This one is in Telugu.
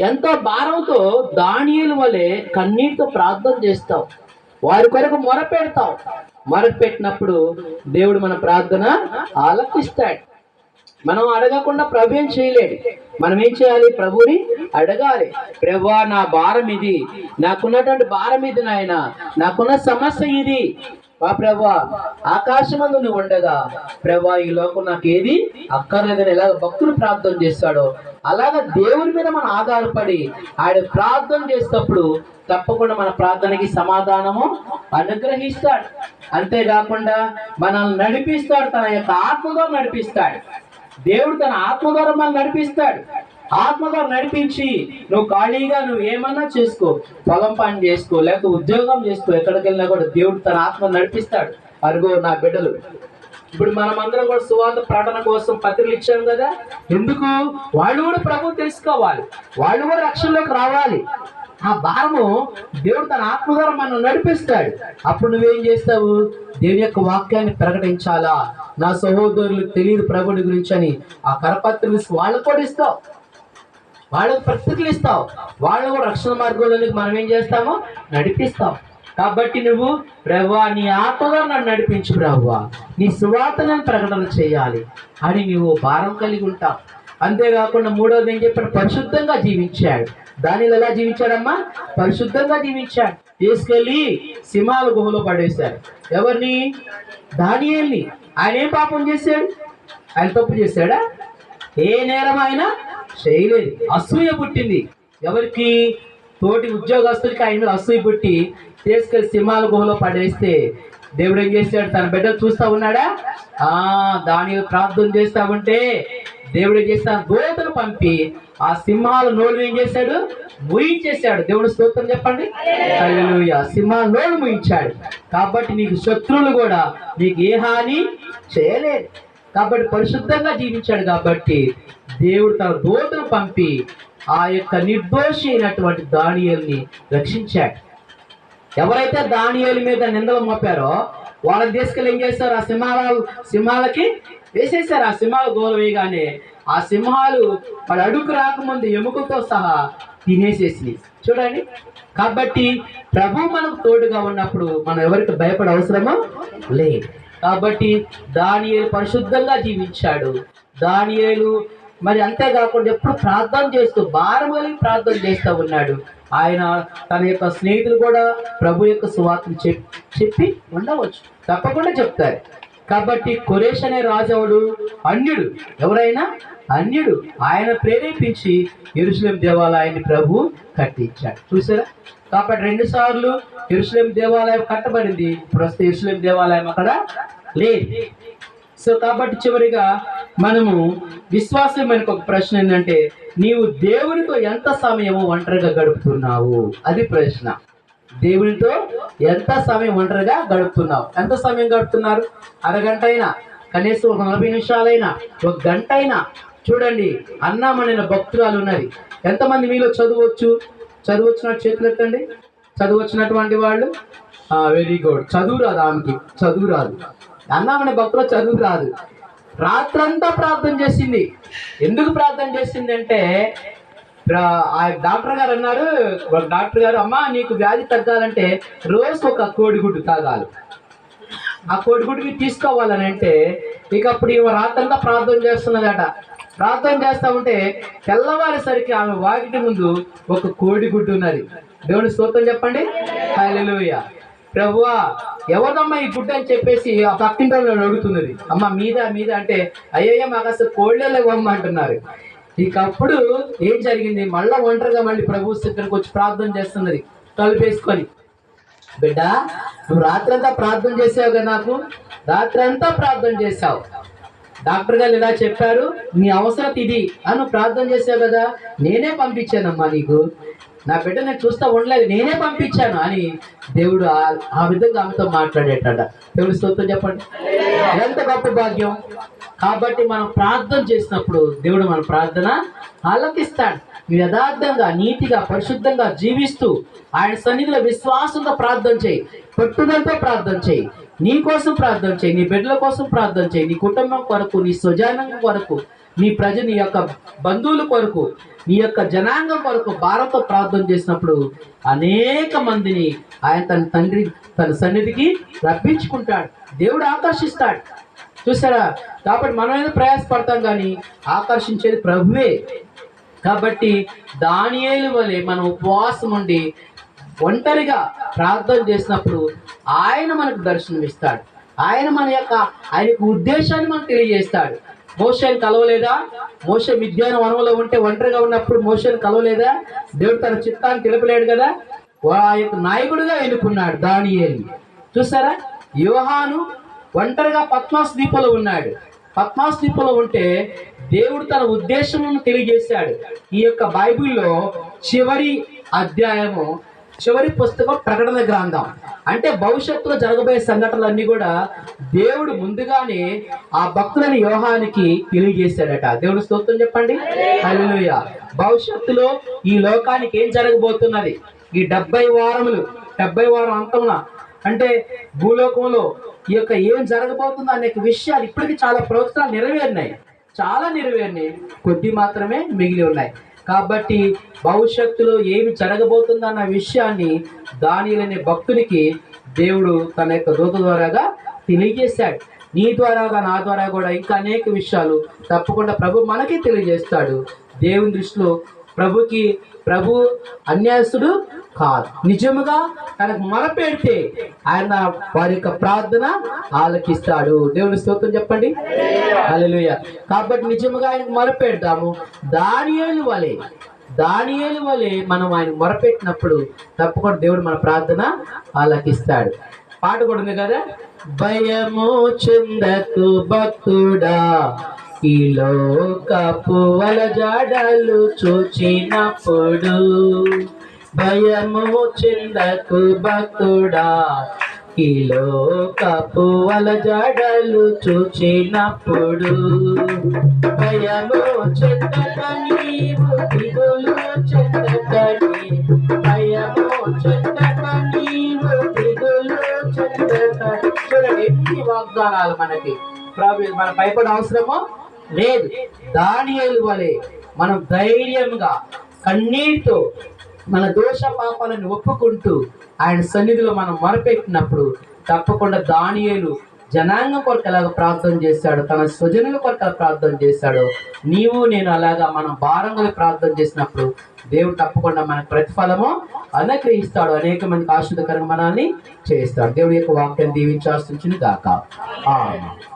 ఎంతో భారంతో దానియుల వలె కన్నీటితో ప్రార్థన చేస్తావు వారి కొరకు మొరపెడతావు మొరపెట్టినప్పుడు దేవుడు మన ప్రార్థన ఆలకిస్తాడు. మనం అడగకుండా ప్రభు ఏం చేయలేడు. మనం ఏం చేయాలి? ప్రభుని అడగాలి. ప్రభా నా భారం ఇది. నాకున్నటువంటి భారం ఇది నాయన. నాకున్న సమస్య ఇది. వా ప్రభా ఆకాశమందు నువ్వు ఉండగా. ప్రభా ఈ లోకం నాకు ఏది అక్కర్లేదని ఎలాగ భక్తులు ప్రార్థన చేస్తాడో అలాగ దేవుని మీద మనం ఆధారపడి ఆయన ప్రార్థన చేసేటప్పుడు తప్పకుండా మన ప్రార్థనకి సమాధానము అనుగ్రహిస్తాడు. అంతేకాకుండా మనల్ని నడిపిస్తాడు. తన యొక్క ఆత్మతో నడిపిస్తాడు. దేవుడు తన ఆత్మ ద్వారా మనల్ని నడిపిస్తాడు. ఆత్మ ద్వారా నడిపించి నువ్వు ఖాళీగా నువ్వు ఏమన్నా చేసుకో పొలం పని చేసుకో లేకపోతే ఉద్యోగం చేసుకో ఎక్కడికి వెళ్ళినా కూడా దేవుడు తన ఆత్మ నడిపిస్తాడు. అరుగో నా బిడ్డలు ఇప్పుడు మనం అందరం కూడా సువార్త ప్రకటన కోసం పత్రికలు ఇచ్చాం కదా? ఎందుకు? వాళ్ళు కూడా ప్రభు తెలుసుకోవాలి. వాళ్ళు కూడా రక్షణలోకి రావాలి. ఆ భారము దేవుడు తన ఆత్మ ద్వారా మనం నడిపిస్తాడు. అప్పుడు నువ్వేం చేస్తావు? దేవుని యొక్క వాక్యాన్ని ప్రకటించాలా? నా సహోదరులకు తెలియదు ప్రభుడి గురించి అని ఆ కరపత్రులు వాళ్ళకు కూడా ఇస్తావు. వాళ్ళకు పత్రికలు ఇస్తావు. వాళ్ళు కూడా రక్షణ మార్గంలోనికి మనం ఏం చేస్తామో? నడిపిస్తాం. కాబట్టి నువ్వు ప్రభా నీ ఆత్మగా నన్ను నడిపించు ప్రవ్వా. నీ సువార్తను ప్రకటన చేయాలి. అని నువ్వు భారం కలిగి ఉంటావు. అంతేకాకుండా మూడోది ఏం చెప్పాడు? పరిశుద్ధంగా జీవించాడు. దానిలో ఎలా జీవించాడమ్మా? పరిశుద్ధంగా జీవించాడు. తీసుకెళ్ళి సింహాల గుహలో పడేశాడు. ఎవరిని? దాని ఆయన ఏం పాపం చేశాడు? ఆయన తప్పు చేశాడా? ఏ నేరం ఆయన చేయలేదు. అసూయ పుట్టింది. ఎవరికి? తోటి ఉద్యోగస్తులకి ఆయన అసూయ పుట్టి తీసుకెళ్ళి సింహాల గుహలో పడేస్తే దేవుడు ఏం చేశాడు? తన బిడ్డ చూస్తా ఉన్నాడా? ఆ దాని ప్రార్థన చేస్తా ఉంటే దేవుడు ఏం చేస్తాడు? దూతను పంపి ఆ సింహాల నోళ్ళు ఏం చేశాడు? ముయించేశాడు. దేవుడు స్తోత్రం చెప్పండి? ఆ సింహాల నోలు ముయించాడు. కాబట్టి నీకు శత్రువులు కూడా నీకు ఏ హాని చేయలేదు. కాబట్టి పరిశుద్ధంగా జీవించాడు కాబట్టి దేవుడు తన దూతను పంపి ఆ యొక్క నిర్దోషి అయినటువంటి దానియల్ని రక్షించాడు. ఎవరైతే దానియల్ మీద నిందలు మోపారో వాళ్ళకి తీసుకెళ్ళి ఏం చేస్తారు? ఆ సింహాల సింహాలకి వేసేసారు ఆ సింహాలు గోల వేయగానే ఆ సింహాలు వాళ్ళ అడుగు రాకముందు ఎముకతో సహా తినేసేసి చూడండి. కాబట్టి ప్రభు మనకు తోడుగా ఉన్నప్పుడు మనం ఎవరికి భయపడ అవసరమో? లేదు. కాబట్టి దానియేలు పరిశుద్ధంగా జీవించాడు. దానియేలు మరి అంతేకాకుండా ఎప్పుడు ప్రార్థన చేస్తూ భారం కలిగి ప్రార్థన చేస్తూ ఉన్నాడు. ఆయన తన యొక్క స్నేహితులు కూడా ప్రభు యొక్క సువార్తను చెప్ చెప్పి ఉండవచ్చు. తప్పకుండా చెప్తారు. కాబట్టి కొరేష్ అనే రాజవుడు అన్యుడు. ఎవరైనా? అన్యుడు. ఆయన ప్రేరేపించి ఎరుసలేం దేవాలయాన్ని ప్రభు కట్టించాడు. చూసారా కాబట్టి రెండు సార్లు ఎరుసలేం దేవాలయం కట్టబడింది. ప్రస్తుతం ఎరుసలేం దేవాలయం అక్కడ లేదు. సో కాబట్టి చివరిగా మనము విశ్వాసం మనకు ఒక ప్రశ్న ఏంటంటే నీవు దేవునితో ఎంత సమయం ఒంటరిగా గడుపుతున్నావు? అది ప్రశ్న. దేవునితో ఎంత సమయం ఒంటరిగా గడుపుతున్నావు? ఎంత సమయం గడుపుతున్నారు? అరగంట అయినా కనీసం ఒక నలభై నిమిషాలైనా ఒక గంట అయినా చూడండి అన్నామనైన భక్తురాలు ఉన్నది ఎంతమంది మీలో చదవచ్చు? చదువు వచ్చినట్టు చేతులు ఎత్తండి. చదువు వచ్చినటువంటి వాళ్ళు వెరీ గుడ్. చదువు రాదు ఆమెకి. చదువు రాదు అన్నామనే భక్తులు చదువు రాదు రాత్రంతా ప్రార్థన చేసింది. ఎందుకు ప్రార్థన చేసింది అంటే ఆ డాక్టర్ గారు అన్నారు ఒక డాక్టర్ గారు అమ్మా నీకు వ్యాధి తగ్గాలంటే రోజు ఒక కోడిగుడ్డు తాగాలి. ఆ కోడిగుడ్డుకి తీసుకోవాలని అంటే ఇక అప్పుడు ఈమె రాత్రంతా ప్రార్థన చేస్తున్నదట. ప్రార్థన చేస్తా ఉంటే తెల్లవారేసరికి ఆమె వాకిటి ముందు ఒక కోడిగుడ్డు ఉన్నది. దేవుని స్తోత్రం చెప్పండి. హల్లెలూయా. ప్రభువా ఎవరిదమ్మా ఈ గుడ్డ అని చెప్పేసి ఆ పక్కింటి అడుగుతున్నది అమ్మ మీద మీద అంటే అయ్యయ్య మాకు అసలు కోళ్ళే అంటున్నారు. ఇకప్పుడు ఏం జరిగింది? మళ్ళా ఒంటరిగా మళ్ళీ ప్రభు దగ్గరకు వచ్చి ప్రార్థన చేస్తున్నది. తలుపేసుకొని బిడ్డ నువ్వు రాత్రంతా ప్రార్థన చేసావు కదా నాకు? రాత్రంతా ప్రార్థన చేశావు డాక్టర్ గారు ఇలా చెప్పారు నీ అవసరం ఇది అని ప్రార్థన చేసావు కదా? నేనే పంపించానమ్మా నీకు. నా బిడ్డ నేను చూస్తా ఉండలేదు నేనే పంపించాను అని దేవుడు ఆ- విధంగా ఆమెతో మాట్లాడేటట. దేవుడు స్తోత్రం చెప్పండి. ఎంత గొప్ప భాగ్యం. కాబట్టి మనం ప్రార్థన చేసినప్పుడు దేవుడు మన ప్రార్థన ఆలకిస్తాడు. యథార్థంగా నీతిగా పరిశుద్ధంగా జీవిస్తూ ఆయన సన్నిధిలో విశ్వాసంతో ప్రార్థన చేయి. పట్టుదలతో ప్రార్థన చేయి. నీ కోసం ప్రార్థన చేయి నీ బిడ్డల కోసం ప్రార్థన చేయి. నీ కుటుంబం కొరకు నీ స్వజానం కొరకు నీ ప్రజ నీ యొక్క బంధువుల కొరకు నీ యొక్క జనాంగం కొరకు భారత ప్రార్థన చేసినప్పుడు అనేక మందిని ఆయన తన తండ్రి తన సన్నిధికి రప్పించుకుంటాడు. దేవుడు ఆకర్షిస్తాడు. చూసారా? కాబట్టి మనం ఏదో ప్రయాసపడతాం కానీ ఆకర్షించేది ప్రభువే. కాబట్టి దానియేలు వలె మనం ఉపవాసం ఉండి ఒంటరిగా ప్రార్థన చేసినప్పుడు ఆయన మనకు దర్శనం ఇస్తాడు ఆయన మన యొక్క ఆయనకు ఉద్దేశాన్ని మనకు తెలియజేస్తాడు. మోషని కలవలేదా? మోష విద్యాన వనంలో ఉంటే ఒంటరిగా ఉన్నప్పుడు మోషని కలవలేదా? దేవుడు తన చిత్తాన్ని తెలుపలేడు కదా? ఆ యొక్క నాయకుడిగా ఎన్నుకున్నాడు దానియేలు. చూసారా యోహాను ఒంటరిగా పద్మాస్ దీపంలో ఉన్నాడు. పద్మాస్ దీపంలో ఉంటే దేవుడు తన ఉద్దేశమును తెలియజేశాడు. ఈ యొక్క బైబిల్లో చివరి అధ్యాయము చివరి పుస్తకం ప్రకటన గ్రంథం. అంటే భవిష్యత్తులో జరగబోయే సంఘటనలన్నీ కూడా దేవుడు ముందుగానే ఆ భక్తులని వ్యూహానికి తెలియజేశాడట. దేవుడు స్తోత్రం చెప్పండి. అల్లుయ భవిష్యత్తులో ఈ లోకానికి ఏం జరగబోతున్నది? ఈ డెబ్బై వారములు డెబ్బై వారం అంతమున అంటే భూలోకంలో ఈ యొక్క ఏం జరగబోతుందో అనే విషయాలు ఇప్పటికీ చాలా ప్రవచనాలు నెరవేరినాయి. చాలా నెరవేరినాయి. కొద్ది మాత్రమే మిగిలి ఉన్నాయి. కాబట్టి భవిష్యత్తులో ఏమి జరగబోతుందన్న విషయాన్ని దానిలనే భక్తునికి దేవుడు తన యొక్క దూత ద్వారాగా తెలియజేశాడు. నీ ద్వారాగా నా ద్వారా కూడా ఇంకా అనేక విషయాలు తప్పకుండా ప్రభు మనకి తెలియజేస్తాడు. దేవుని దృష్టిలో ప్రభుకి ప్రభు అన్యాసుడు కాదు. నిజముగా తనకు మొరపెడితే ఆయన వారి యొక్క ప్రార్థన ఆలకిస్తాడు. దేవుని స్తోత్రం చెప్పండి. అలలుయ కాబట్టి నిజముగా ఆయనకు మొరపెడతాము దానియేలు వలె దానియేలు వలె మనం ఆయన మొరపెట్టినప్పుడు తప్పకుండా దేవుడు మన ప్రార్థన ఆలకిస్తాడు. పాట కూడా ఉంది కదా? భయము చెందకు భక్తుడా ఈ లోకపు వల జాడలు చూచినప్పుడు భయము చిందకు భక్తుడా. ఈ లోకపు వల చూచినప్పుడు భయము చెందక నీవు దిగులు చెందకని భయము చెందక నీవు దిగులు చెందకని చూడండి ఎన్ని వాగ్దానాలు మనకి. ప్రభు మన భయపడే అవసరమో లేదు. దానియేలు వలె మనం ధైర్యంగా కన్నీటితో మన దోష పాపాలను ఒప్పుకుంటూ ఆయన సన్నిధిలో మనం మొరపెట్టినప్పుడు తప్పకుండా దానియేలు జనాంగం కొరకు ఎలాగ ప్రార్థన చేశాడు తన స్వజనుల కొరకు ప్రార్థన చేశాడు నీవు నేను అలాగా మనం భారంగా ప్రార్థన చేసినప్పుడు దేవుడు తప్పకుండా మనకు ప్రతిఫలము అనుగ్రహిస్తాడు. అనేక మందికి ఆశ్రదకరంగా మనల్ని చేస్తాడు దేవుడి యొక్క వాక్యం దీవించాల్సి గాక. ఆమేన్.